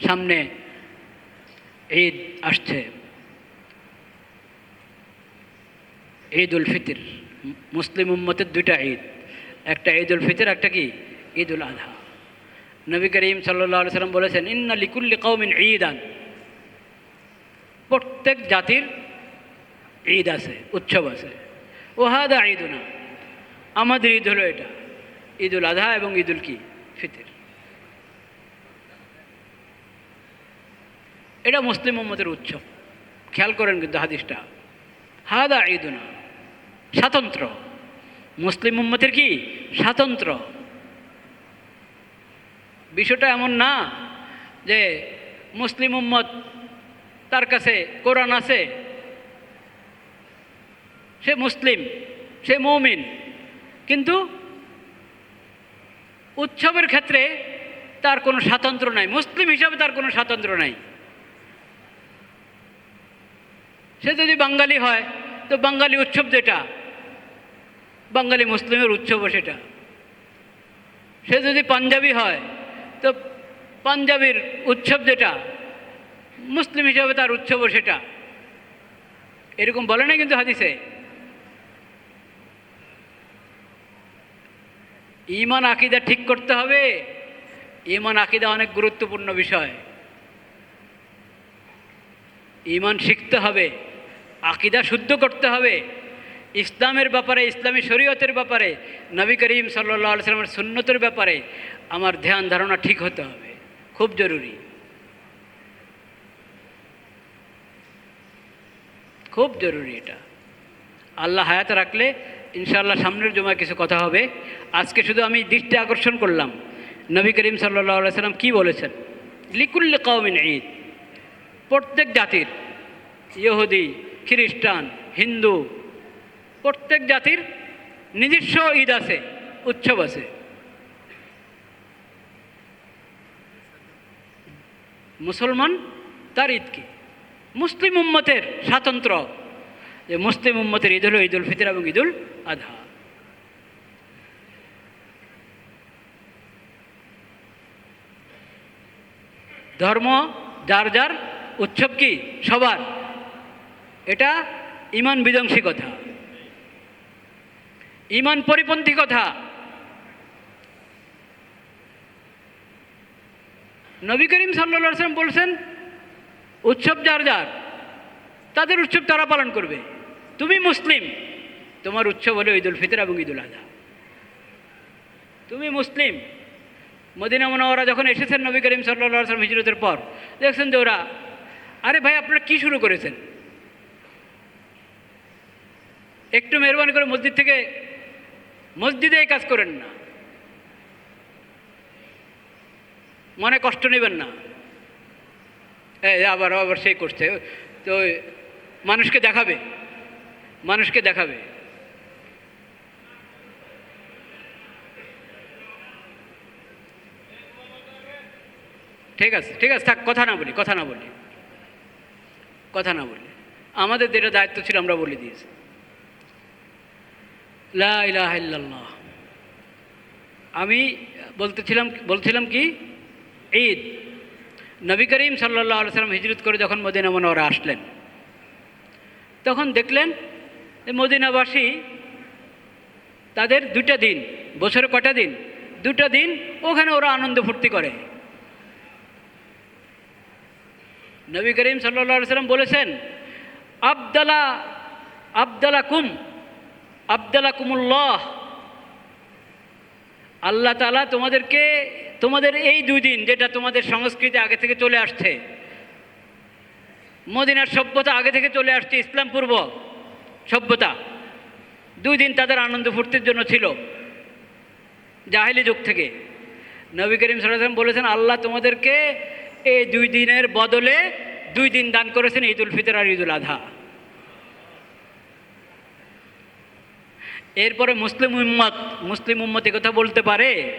সামনে ঈদ আসছে। ঈদ উল ফিতর, মুসলিম উম্মতের দুইটা ঈদ। একটা ঈদ উল ফিতর, একটা কি? ঈদ উল আধা। নবী করিম সাল্লাহ সাল্লাম বলেছেন, ইন্না লিকুল্লি কৌমিন ঈদ আন প্রত্যেক জাতির ঈদ আছে, উৎসব আছে। ওহাদা ঈদুনা? আমাদের ঈদ হলো এটা। ঈদ উল আধা এবং ঈদ উল কি? ফিতর। এটা মুসলিম উম্মতের উৎসব। খেয়াল করেন কিন্তু হাদিসটা। হাদা ঈদুনা। স্বাতন্ত্র। মুসলিম উম্মতের কি? স্বাতন্ত্র। বিষয়টা এমন না যে মুসলিম উম্মত তার কাছে কোরআন আছে, সে মুসলিম, সে মৌমিন। কিন্তু উৎসবের ক্ষেত্রে তার কোনো স্বাতন্ত্র নাই। মুসলিম হিসাবে তার কোনো স্বাতন্ত্র্য নাই। সে যদি বাঙালি হয়, তো বাঙালি উৎসব যেটা? বাঙালি মুসলিমের উৎসবও সেটা। সে যদি পাঞ্জাবি হয়, তো পাঞ্জাবির উৎসব যেটা? মুসলিম হিসাবে তার উৎসবও সেটা। এরকম বলে না কিন্তু হাদিসে? ইমান, আকিদা ঠিক করতে হবে। ইমান, আকিদা অনেক গুরুত্বপূর্ণ বিষয়। ইমান শিখতে হবে। আকিদা শুদ্ধ করতে হবে। ইসলামের ব্যাপারে, ইসলামী শরীয়তের ব্যাপারে, নবী করিম সাল্লা সাল্লামের সুন্নতের ব্যাপারে আমার ধ্যান ধারণা ঠিক হতে হবে। খুব জরুরি। খুব জরুরি এটা। আল্লাহ হায়াত রাখলে ইনশাআল্লাহ সামনের জমায় কিছু কথা হবে। আজকে শুধু আমি দৃষ্টি আকর্ষণ করলাম। নবী করিম সাল্লাহ সাল্লাম কী বলেছেন? লিকুল্ল কৌমিন ঈদ। প্রত্যেক জাতির, ইহুদি খ্রিস্টান, হিন্দু, প্রত্যেক জাতির নিজস্ব ঈদ আছে, উৎসব আছে। মুসলমান তার ঈদ কি? মুসলিম উম্মতের স্বাতন্ত্র। যে মুসলিম উম্মতের ঈদ হল ঈদুল ফিতর এবং ঈদুল আধা। ধর্ম, যার যার উৎসব কি? সবার। এটা ইমান বিধ্বংসী কথা। ইমান পরিপন্থী কথা। নবী করিম সাল্লাম বলছেন, উৎসব যার যার, তাদের উৎসব তারা পালন করবে। তুমি মুসলিম, তোমার উৎসব হলো ঈদুল ফিতর এবং ঈদুল আজহা তুমি মুসলিম, মদিনা মনোয়ারা যখন এসেছেন নবী করিম সাল্লা সাল্লাম হিজরতের পর, দেখছেন যে ওরা, আরে ভাই, আপনারা কি শুরু করেছেন? একটু মেহরবানি করে মসজিদ থেকে, মসজিদে এই কাজ করেন না। মনে কষ্ট নেবেন না। এই আবার আবার সেই করছে। তো মানুষকে দেখাবে। মানুষকে দেখাবে। ঠিক আছে ঠিক আছে, থাক, কথা না বলি, কথা না বলি। কথা না বলি। আমাদের যেটা দায়িত্ব ছিল আমরা বলে দিয়েছি। লা ইলাহা ইল্লাল্লাহ। আমি বলতেছিলাম, বলছিলাম কি? ঈদ। নবী করিম সাল্লাহ সাল্লাম হিজরত করে যখন মদিনা মনোয়ারা আসলেন, তখন দেখলেন মদিনাবাসী তাদের দুটা দিন, বছরে কটা দিন? দুটা দিন ওখানে ওরা আনন্দ ফুর্তি করে। নবী করিম সাল্লা সাল্লাম বলেছেন, আবদালা আবদালা কুম আবদালা কুমুল্লাহ আল্লাহ তালা তোমাদেরকে, তোমাদের এই দুই দিন যেটা তোমাদের সংস্কৃতি আগে থেকে চলে আসছে, মদিনার সভ্যতা আগে থেকে চলে আসছে ইসলাম পূর্ব সভ্যতা, দুই দিন তাদের আনন্দ ফুর্তির জন্য ছিল, জাহেলি যুগ থেকে। নবী করিম সাল্লাম বলেছেন, আল্লাহ তোমাদেরকে এই দুই দিনের বদলে দুই দিন দান করেছেন ঈদ উল ফিতর আর ঈদুল আধা এরপরে মুসলিম উম্মত মুসলিম উম্মত কথা বলতে পারে?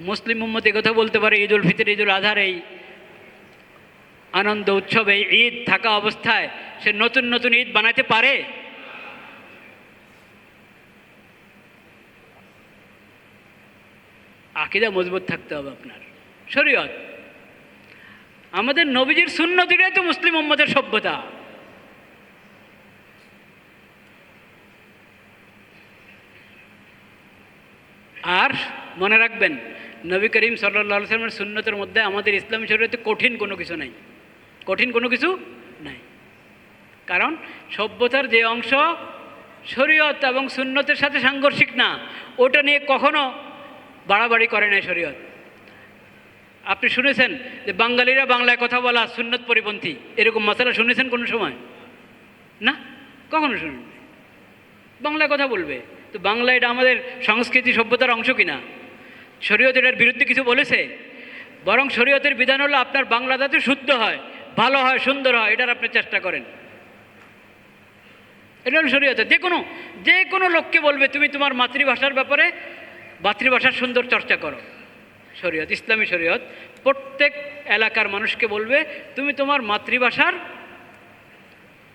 মুসলিম উম্মত কথা বলতে পারে ঈদ উল ফিতর ঈদ উল আধার এই আনন্দ উৎসবে ঈদ থাকা অবস্থায় সে নতুন নতুন ঈদ বানাতে পারে? আকিদা মজবুত থাকতে হবে আপনার। শরীয়ত। আমাদের নবীজির সুন্নতিটাই তো মুসলিম উম্মতের সভ্যতা। আর মনে রাখবেন, নবী করিম সাল্লা সাল্লামের সুন্নতের মধ্যে আমাদের ইসলামী শরীয়তে কঠিন কোনো কিছু নাই। কঠিন কোনো কিছু নাই। কারণ সভ্যতার যে অংশ শরীয়ত এবং সুন্নতের সাথে সাংঘর্ষিক না, ওটা নিয়ে কখনো বাড়াবাড়ি করে নাই শরীয়ত। আপনি শুনেছেন যে বাঙালিরা বাংলায় কথা বলা সুন্নত পরিপন্থী? এরকম মশালা শুনেছেন কোনো সময়? না? কখনো শুনেন বাংলায় কথা বলবে? তো বাংলা এটা আমাদের সংস্কৃতি সভ্যতার অংশ কিনা? শরীয়ত এটার বিরুদ্ধে কিছু বলেছে? বরং শরীয়তের বিধান হলো আপনার বাংলা যাতে শুদ্ধ হয়, ভালো হয়, সুন্দর হয়, এটার আপনি চেষ্টা করেন। এটা হলো শরীয়তে যে কোনো যে কোনো লোককে বলবে, তুমি তোমার মাতৃভাষার ব্যাপারে মাতৃভাষার সুন্দর চর্চা করো। শরীয়ত, ইসলামী শরীয়ত, প্রত্যেক এলাকার মানুষকে বলবে, তুমি তোমার মাতৃভাষার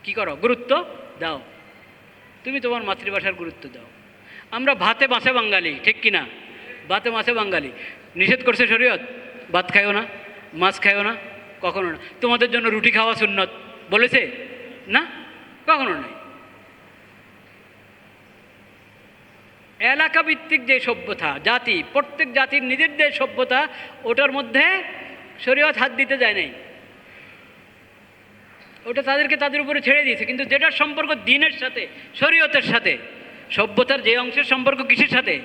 কি করো? গুরুত্ব দাও। তুমি তোমার মাতৃভাষার গুরুত্ব দাও। আমরা ভাতে মাছে বাঙালি, ঠিক কি না ভাতে মাছে বাঙালি। নিষেধ করছে শরীয়ত? ভাত খাইও না, মাছ খাইও না, কখনো না। তোমাদের জন্য রুটি খাওয়া সুন্নত। বলেছে? না, কখনো নাই। এলাকা ভিত্তিক যে সভ্যতা, জাতি, প্রত্যেক জাতির নিজের যে সভ্যতা, ওটার মধ্যে শরীয়ত হাত দিতে যায় নাই। ওটা তাদেরকে তাদের উপরে ছেড়ে দিয়েছে। কিন্তু যেটার সম্পর্ক দিনের সাথে, শরীয়তের সাথে সভ্যতার যে অংশের সম্পর্ক কিসের সাথে?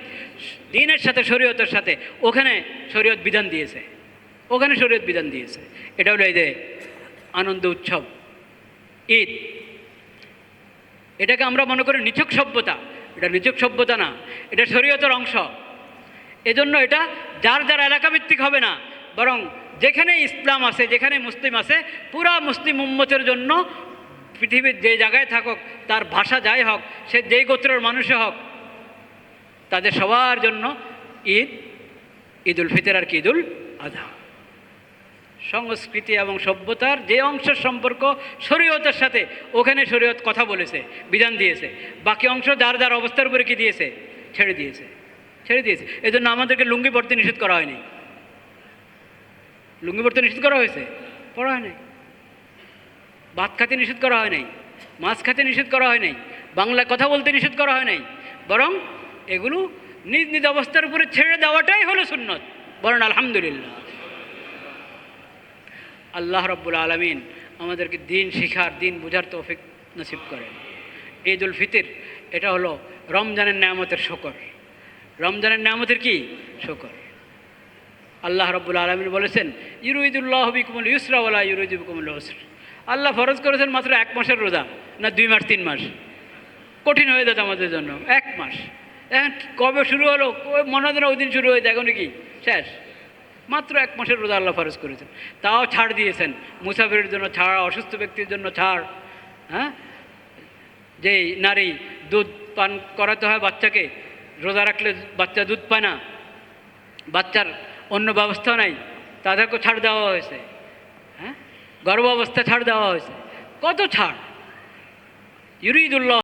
দিনের সাথে, শরীয়তের সাথে। ওখানে শরীয়ত বিধান দিয়েছে। ওখানে শরীয়ত বিধান দিয়েছে। এটা হলো এই যে আনন্দ উৎসব। ঈদ। এটাকে আমরা মনে করি নিছক সভ্যতা। এটা নিছক সভ্যতা না। এটা শরীয়তের অংশ। এজন্য এটা যার যার এলাকাভিত্তিক হবে না। বরং যেখানে ইসলাম আছে, যেখানে মুসলিম আছে, পুরা মুসলিম উম্মতের জন্য পৃথিবীর যে জায়গায় থাকুক, তার ভাষা যাই হোক, সে যেই গোত্রের মানুষে হোক, তাদের সবার জন্য ঈদ ঈদ উল ফিতর আর কি ঈদ উল আধা সংস্কৃতি এবং সভ্যতার যে অংশের সম্পর্ক শরীয়তের সাথে, ওখানে শরীয়ত কথা বলেছে, বিধান দিয়েছে। বাকি অংশ যার যার অবস্থার উপরে কি দিয়েছে, ছেড়ে দিয়েছে ছেড়ে দিয়েছে। এই জন্য আমাদেরকে লুঙ্গি পড়তে নিষেধ করা হয়নি। লুঙ্গি পড়তে নিষেধ করা হয়েছে? পড়া হয় নাই ভাত খাতে নিষেধ করা হয় নাই, মাছ খাতে নিষেধ করা হয় নাই, বাংলায় কথা বলতে নিষেধ করা হয় নাই, বরং এগুলো নিজ নিজ অবস্থার উপরে ছেড়ে দেওয়াটাই হলো সুন্নত। বলেন, আলহামদুলিল্লাহ। আল্লাহ রব্বুল আলমিন আমাদেরকে দিন শিখার, দিন বোঝার তৌফিক নসিব করেন। ঈদ উল ফিতর, এটা হলো রমজানের নামতের শকর। রমজানের নামতের কি? শকর। আল্লাহ রব্বুল আলমিন বলেছেন ইউরুইদুল্লাহ বিকুমুল ইউসরাওয়ালা ইউরুইদুকুমুল হসর আল্লাহ ফরজ করেছেন মাত্র এক মাসের রোজা, না দুই মাস, তিন মাস। কঠিন হয়ে যেত আমাদের জন্য, এক মাস। এখন কবে শুরু হলো? মনে হয় ওই দিন শুরু হয়ে যায়, এখন কি? শেষ। মাত্র এক মাসের রোজা আল্লাহ ফরজ করেছেন। তাও ছাড় দিয়েছেন। মুসাফিরের জন্য ছাড়, অসুস্থ ব্যক্তির জন্য ছাড় হ্যাঁ? যেই নারী দুধ পান করাতে হয় বাচ্চাকে, রোজা রাখলে বাচ্চা দুধ পায় না, বাচ্চার অন্য ব্যবস্থা নাই, তাদেরকেও ছাড় দেওয়া হয়েছে। হ্যাঁ গর্ভ অবস্থা ছাড় দেওয়া হয়েছে। কত ছাড়? ইউরিদুল্লাহ